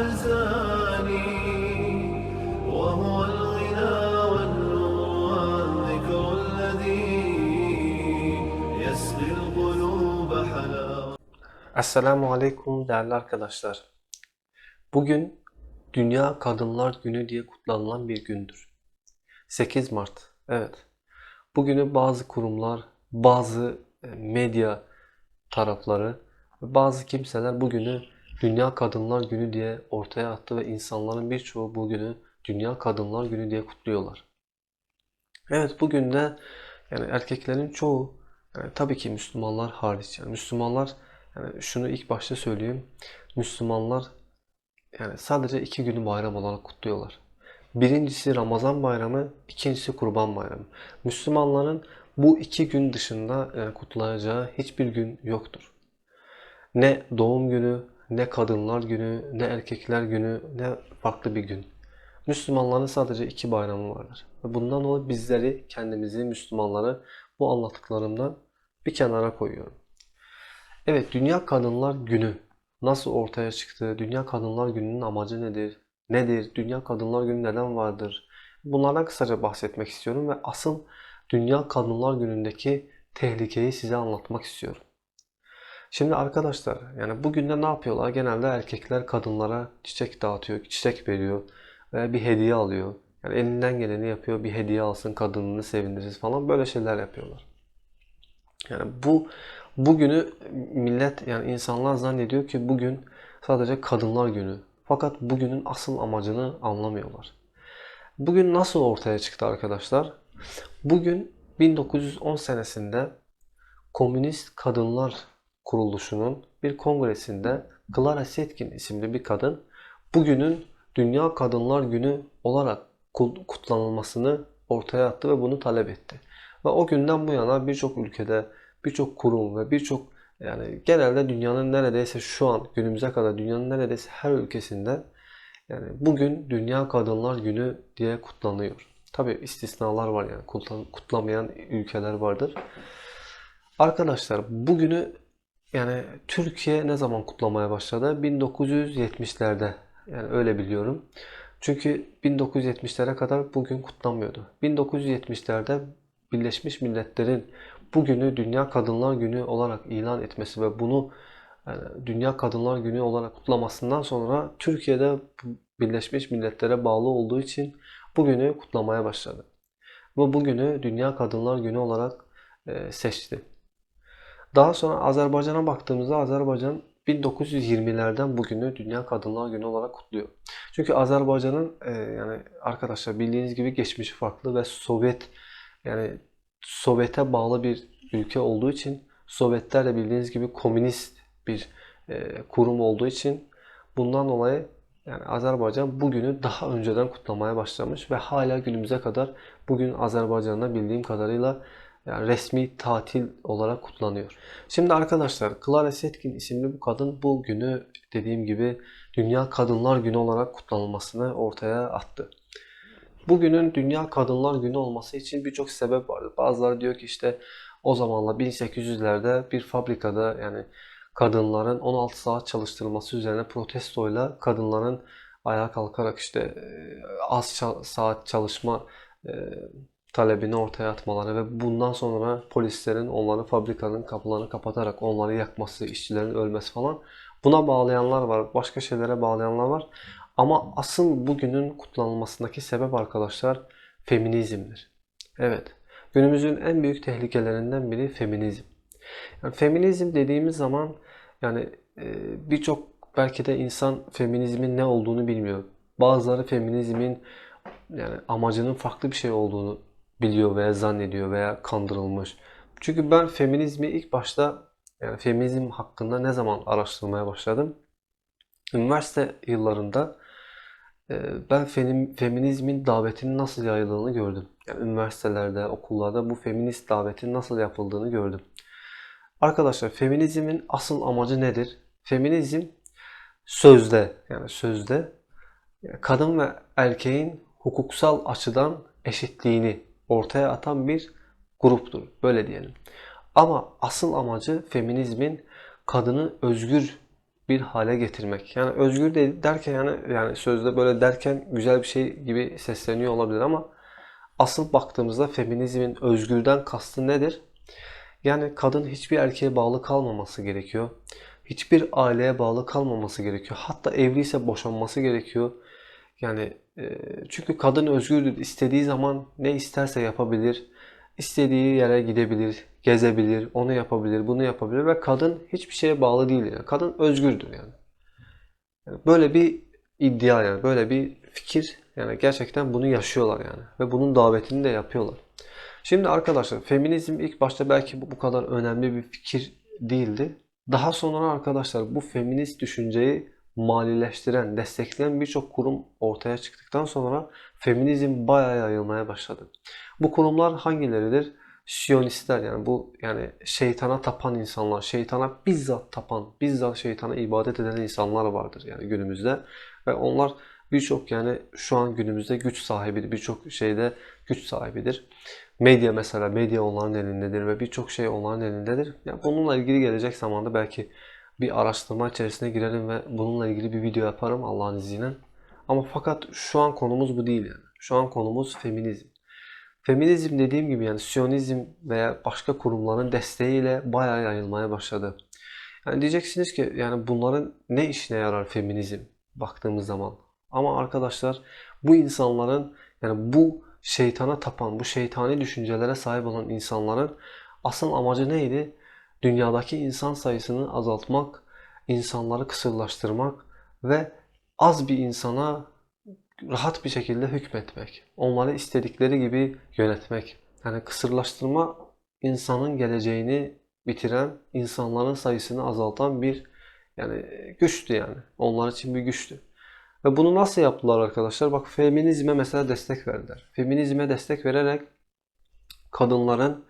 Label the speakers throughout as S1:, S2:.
S1: أحزاني وهو الغنى والنور والذكر الذي يسقي القلوب حلاوة
S2: Esselamu Aleyküm değerli arkadaşlar. Bugün Dünya Kadınlar Günü diye kutlanılan bir gündür. 8 Mart. Evet. Bugünü bazı kurumlar, bazı e, medya tarafları ve bazı kimseler bugünü Dünya Kadınlar Günü diye ortaya attı ve insanların birçoğu bugünü Dünya Kadınlar Günü diye kutluyorlar. Evet bugün de yani erkeklerin çoğu yani tabii ki Müslümanlar hariç yani Müslümanlar yani şunu ilk başta söyleyeyim. Müslümanlar yani sadece iki günü bayram olarak kutluyorlar. Birincisi Ramazan bayramı, ikincisi Kurban bayramı. Müslümanların bu iki gün dışında yani kutlayacağı hiçbir gün yoktur. Ne doğum günü, ne kadınlar günü, ne erkekler günü, ne farklı bir gün. Müslümanların sadece iki bayramı vardır. Ve bundan dolayı bizleri, kendimizi, Müslümanları bu anlattıklarımdan bir kenara koyuyorum. Evet, Dünya Kadınlar Günü nasıl ortaya çıktı? Dünya Kadınlar Günü'nün amacı nedir? Nedir? Dünya Kadınlar Günü neden vardır? Bunlardan kısaca bahsetmek istiyorum ve asıl Dünya Kadınlar Günü'ndeki tehlikeyi size anlatmak istiyorum. Şimdi arkadaşlar, yani bugün ne yapıyorlar? Genelde erkekler kadınlara çiçek dağıtıyor, çiçek veriyor veya bir hediye alıyor. Yani elinden geleni yapıyor, bir hediye alsın, kadınını sevindiririz falan böyle şeyler yapıyorlar. Yani bu bugünü millet yani insanlar zannediyor ki bugün sadece kadınlar günü. Fakat bugünün asıl amacını anlamıyorlar. Bugün nasıl ortaya çıktı arkadaşlar? Bugün 1910 senesinde Komünist Kadınlar Kuruluşu'nun bir kongresinde Clara Zetkin isimli bir kadın bugünün Dünya Kadınlar Günü olarak kutlanılmasını ortaya attı ve bunu talep etti. Ve o günden bu yana birçok ülkede, birçok kurum ve birçok yani genelde dünyanın neredeyse şu an günümüze kadar dünyanın neredeyse her ülkesinde yani bugün Dünya Kadınlar Günü diye kutlanıyor. Tabi istisnalar var yani kutlamayan ülkeler vardır. Arkadaşlar bugünü yani Türkiye ne zaman kutlamaya başladı? 1970'lerde yani öyle biliyorum. Çünkü 1970'lere kadar bugün kutlanmıyordu. 1970'lerde Birleşmiş Milletler'in bugünü Dünya Kadınlar Günü olarak ilan etmesi ve bunu yani Dünya Kadınlar Günü olarak kutlamasından sonra Türkiye'de Birleşmiş Milletler'e bağlı olduğu için bugünü kutlamaya başladı. Ve bugünü Dünya Kadınlar Günü olarak e, seçti. Daha sonra Azerbaycan'a baktığımızda Azerbaycan 1920'lerden bugünü Dünya Kadınlar Günü olarak kutluyor. Çünkü Azerbaycan'ın e, yani arkadaşlar bildiğiniz gibi geçmişi farklı ve Sovyet yani Sovyet'e bağlı bir ülke olduğu için Sovyetler de bildiğiniz gibi komünist bir e, kurum olduğu için bundan dolayı yani Azerbaycan bugünü daha önceden kutlamaya başlamış ve hala günümüze kadar bugün Azerbaycan'da bildiğim kadarıyla yani resmi tatil olarak kutlanıyor. Şimdi arkadaşlar Clara Zetkin isimli bu kadın bu günü dediğim gibi Dünya Kadınlar Günü olarak kutlanılmasını ortaya attı. Bugünün Dünya Kadınlar Günü olması için birçok sebep vardı. Bazıları diyor ki işte o zamanla 1800'lerde bir fabrikada yani kadınların 16 saat çalıştırılması üzerine protestoyla kadınların ayağa kalkarak işte az saat çalışma talebini ortaya atmaları ve bundan sonra polislerin onların fabrikanın kapılarını kapatarak onları yakması, işçilerin ölmesi falan buna bağlayanlar var. Başka şeylere bağlayanlar var. Ama asıl bugünün kutlanılmasındaki sebep arkadaşlar feminizmdir. Evet. Günümüzün en büyük tehlikelerinden biri feminizm. Yani feminizm dediğimiz zaman yani e, birçok belki de insan feminizmin ne olduğunu bilmiyor. Bazıları feminizmin yani amacının farklı bir şey olduğunu biliyor veya zannediyor veya kandırılmış. Çünkü ben feminizmi ilk başta yani feminizm hakkında ne zaman araştırmaya başladım? Üniversite yıllarında e, ben feminizmin davetinin nasıl yayıldığını gördüm. Yani üniversitelerde, okullarda bu feminist davetin nasıl yapıldığını gördüm. Arkadaşlar feminizmin asıl amacı nedir? Feminizm sözde yani sözde kadın ve erkeğin hukuksal açıdan eşitliğini ortaya atan bir gruptur. Böyle diyelim. Ama asıl amacı feminizmin kadını özgür bir hale getirmek. Yani özgür de derken yani yani sözde böyle derken güzel bir şey gibi sesleniyor olabilir ama asıl baktığımızda feminizmin özgürden kastı nedir? Yani kadın hiçbir erkeğe bağlı kalmaması gerekiyor. Hiçbir aileye bağlı kalmaması gerekiyor. Hatta evliyse boşanması gerekiyor. Yani e, çünkü kadın özgürdür. İstediği zaman ne isterse yapabilir. İstediği yere gidebilir, gezebilir, onu yapabilir, bunu yapabilir ve kadın hiçbir şeye bağlı değil yani. Kadın özgürdür yani. Yani böyle bir iddia yani böyle bir fikir yani gerçekten bunu yaşıyorlar yani ve bunun davetini de yapıyorlar. Şimdi arkadaşlar feminizm ilk başta belki bu, kadar önemli bir fikir değildi. Daha sonra arkadaşlar bu feminist düşünceyi malileştiren, destekleyen birçok kurum ortaya çıktıktan sonra feminizm bayağı yayılmaya başladı. Bu kurumlar hangileridir? Siyonistler yani bu yani şeytana tapan insanlar, şeytana bizzat tapan, bizzat şeytana ibadet eden insanlar vardır yani günümüzde ve onlar birçok yani şu an günümüzde güç sahibidir, birçok şeyde güç sahibidir. Medya mesela, medya onların elindedir ve birçok şey onların elindedir. Yani bununla ilgili gelecek zamanda belki bir araştırma içerisine girerim ve bununla ilgili bir video yaparım Allah'ın izniyle. Ama fakat şu an konumuz bu değil yani. Şu an konumuz feminizm. Feminizm dediğim gibi yani Siyonizm veya başka kurumların desteğiyle bayağı yayılmaya başladı. Yani diyeceksiniz ki yani bunların ne işine yarar feminizm baktığımız zaman. Ama arkadaşlar bu insanların yani bu şeytana tapan, bu şeytani düşüncelere sahip olan insanların asıl amacı neydi? Dünyadaki insan sayısını azaltmak, insanları kısırlaştırmak ve az bir insana rahat bir şekilde hükmetmek. Onları istedikleri gibi yönetmek. Yani kısırlaştırma insanın geleceğini bitiren, insanların sayısını azaltan bir yani güçtü yani. Onlar için bir güçtü. Ve bunu nasıl yaptılar arkadaşlar? Bak feminizme mesela destek verdiler. Feminizme destek vererek kadınların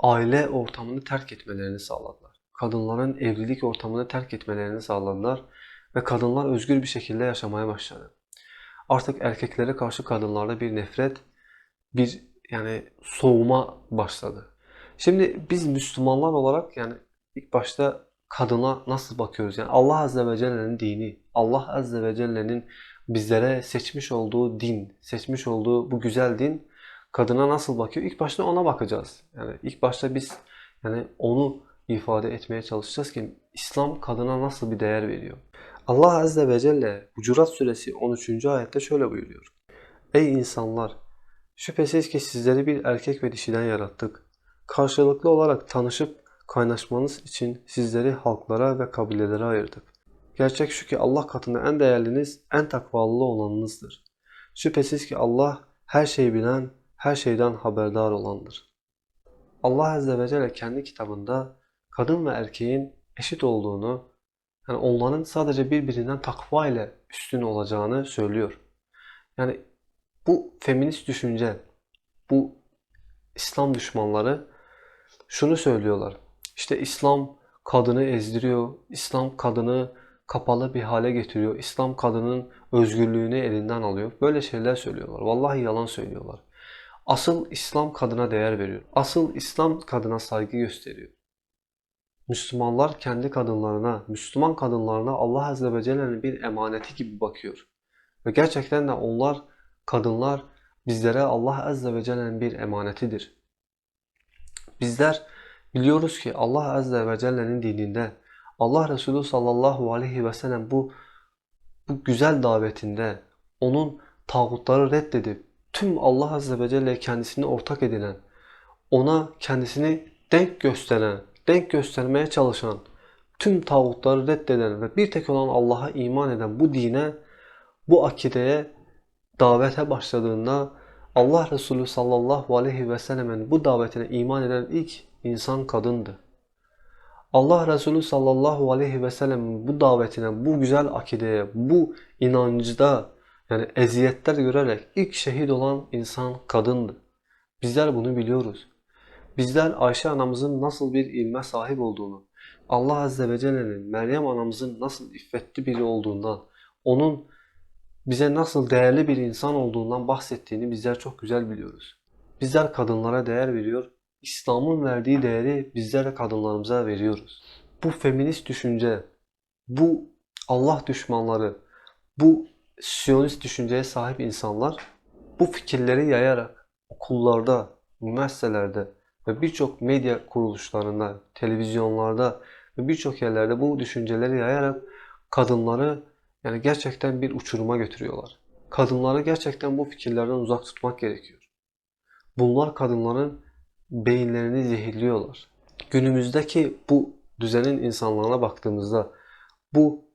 S2: aile ortamını terk etmelerini sağladılar. Kadınların evlilik ortamını terk etmelerini sağladılar ve kadınlar özgür bir şekilde yaşamaya başladı. Artık erkeklere karşı kadınlarda bir nefret, bir yani soğuma başladı. Şimdi biz Müslümanlar olarak yani ilk başta kadına nasıl bakıyoruz? Yani Allah Azze ve Celle'nin dini, Allah Azze ve Celle'nin bizlere seçmiş olduğu din, seçmiş olduğu bu güzel din kadına nasıl bakıyor? İlk başta ona bakacağız. Yani ilk başta biz yani onu ifade etmeye çalışacağız ki İslam kadına nasıl bir değer veriyor? Allah Azze ve Celle Hucurat Suresi 13. ayette şöyle buyuruyor. Ey insanlar! Şüphesiz ki sizleri bir erkek ve dişiden yarattık. Karşılıklı olarak tanışıp kaynaşmanız için sizleri halklara ve kabilelere ayırdık. Gerçek şu ki Allah katında en değerliniz, en takvalı olanınızdır. Şüphesiz ki Allah her şeyi bilen, her şeyden haberdar olandır. Allah Azze ve Celle kendi kitabında kadın ve erkeğin eşit olduğunu, yani onların sadece birbirinden takva ile üstün olacağını söylüyor. Yani bu feminist düşünce, bu İslam düşmanları şunu söylüyorlar. İşte İslam kadını ezdiriyor, İslam kadını kapalı bir hale getiriyor, İslam kadının özgürlüğünü elinden alıyor. Böyle şeyler söylüyorlar. Vallahi yalan söylüyorlar. Asıl İslam kadına değer veriyor. Asıl İslam kadına saygı gösteriyor. Müslümanlar kendi kadınlarına, Müslüman kadınlarına Allah Azze ve Celle'nin bir emaneti gibi bakıyor. Ve gerçekten de onlar, kadınlar bizlere Allah Azze ve Celle'nin bir emanetidir. Bizler biliyoruz ki Allah Azze ve Celle'nin dininde, Allah Resulü sallallahu aleyhi ve sellem bu, bu güzel davetinde onun tağutları reddedip tüm Allah Azze ve Celle kendisini ortak edinen, ona kendisini denk gösteren, denk göstermeye çalışan, tüm tağutları reddeden ve bir tek olan Allah'a iman eden bu dine, bu akideye davete başladığında Allah Resulü sallallahu aleyhi ve sellemin bu davetine iman eden ilk insan kadındı. Allah Resulü sallallahu aleyhi ve sellem bu davetine, bu güzel akideye, bu inancda yani eziyetler görerek ilk şehit olan insan kadındı. Bizler bunu biliyoruz. Bizler Ayşe anamızın nasıl bir ilme sahip olduğunu, Allah Azze ve Celle'nin Meryem anamızın nasıl iffetli biri olduğundan, onun bize nasıl değerli bir insan olduğundan bahsettiğini bizler çok güzel biliyoruz. Bizler kadınlara değer veriyor, İslam'ın verdiği değeri bizler de kadınlarımıza veriyoruz. Bu feminist düşünce, bu Allah düşmanları, bu Siyonist düşünceye sahip insanlar bu fikirleri yayarak okullarda, üniversitelerde ve birçok medya kuruluşlarında, televizyonlarda ve birçok yerlerde bu düşünceleri yayarak kadınları yani gerçekten bir uçuruma götürüyorlar. Kadınları gerçekten bu fikirlerden uzak tutmak gerekiyor. Bunlar kadınların beyinlerini zehirliyorlar. Günümüzdeki bu düzenin insanlarına baktığımızda bu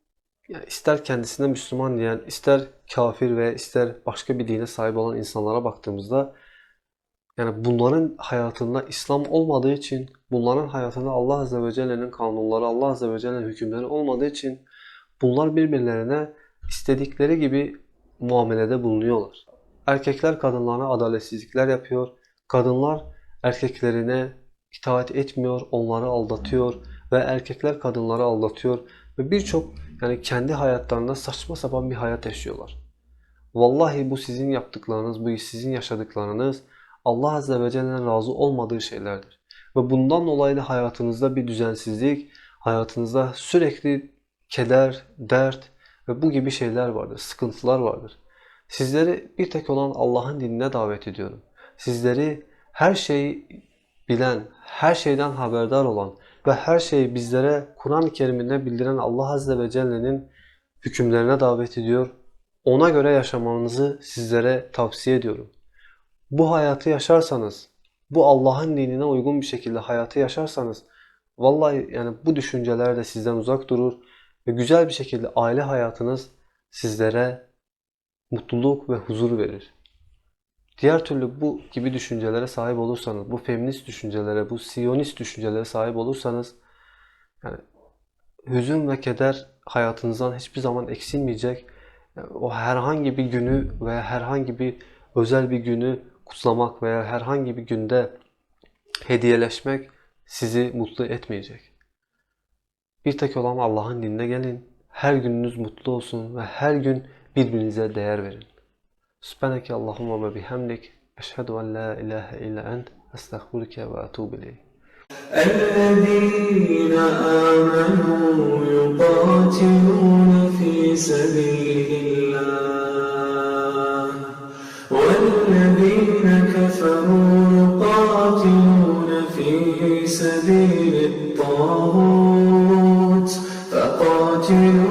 S2: yani ister kendisine Müslüman diyen, ister kafir ve ister başka bir dine sahip olan insanlara baktığımızda yani bunların hayatında İslam olmadığı için, bunların hayatında Allah Azze ve Celle'nin kanunları, Allah Azze ve Celle'nin hükümleri olmadığı için bunlar birbirlerine istedikleri gibi muamelede bulunuyorlar. Erkekler kadınlarına adaletsizlikler yapıyor. Kadınlar erkeklerine itaat etmiyor, onları aldatıyor ve erkekler kadınları aldatıyor ve birçok yani kendi hayatlarında saçma sapan bir hayat yaşıyorlar. Vallahi bu sizin yaptıklarınız, bu sizin yaşadıklarınız Allah Azze ve Celle'nin razı olmadığı şeylerdir. Ve bundan dolayı da hayatınızda bir düzensizlik, hayatınızda sürekli keder, dert ve bu gibi şeyler vardır, sıkıntılar vardır. Sizleri bir tek olan Allah'ın dinine davet ediyorum. Sizleri her şeyi bilen, her şeyden haberdar olan ve her şeyi bizlere Kur'an-ı Kerim'inde bildiren Allah Azze ve Celle'nin hükümlerine davet ediyor. Ona göre yaşamanızı sizlere tavsiye ediyorum. Bu hayatı yaşarsanız, bu Allah'ın dinine uygun bir şekilde hayatı yaşarsanız, vallahi yani bu düşünceler de sizden uzak durur ve güzel bir şekilde aile hayatınız sizlere mutluluk ve huzur verir. Diğer türlü bu gibi düşüncelere sahip olursanız, bu feminist düşüncelere, bu siyonist düşüncelere sahip olursanız yani hüzün ve keder hayatınızdan hiçbir zaman eksilmeyecek. O herhangi bir günü veya herhangi bir özel bir günü kutlamak veya herhangi bir günde hediyeleşmek sizi mutlu etmeyecek. Bir tek olan Allah'ın dinine gelin. Her gününüz mutlu olsun ve her gün birbirinize değer verin. سبحانك اللهم وبحمدك أشهد أن لا إله إلا أنت أستغفرك وأتوب إليك.
S1: الذين آمنوا يقاتلون في سبيل الله والذين كفروا يقاتلون في سبيل الطاغوت فقاتلوا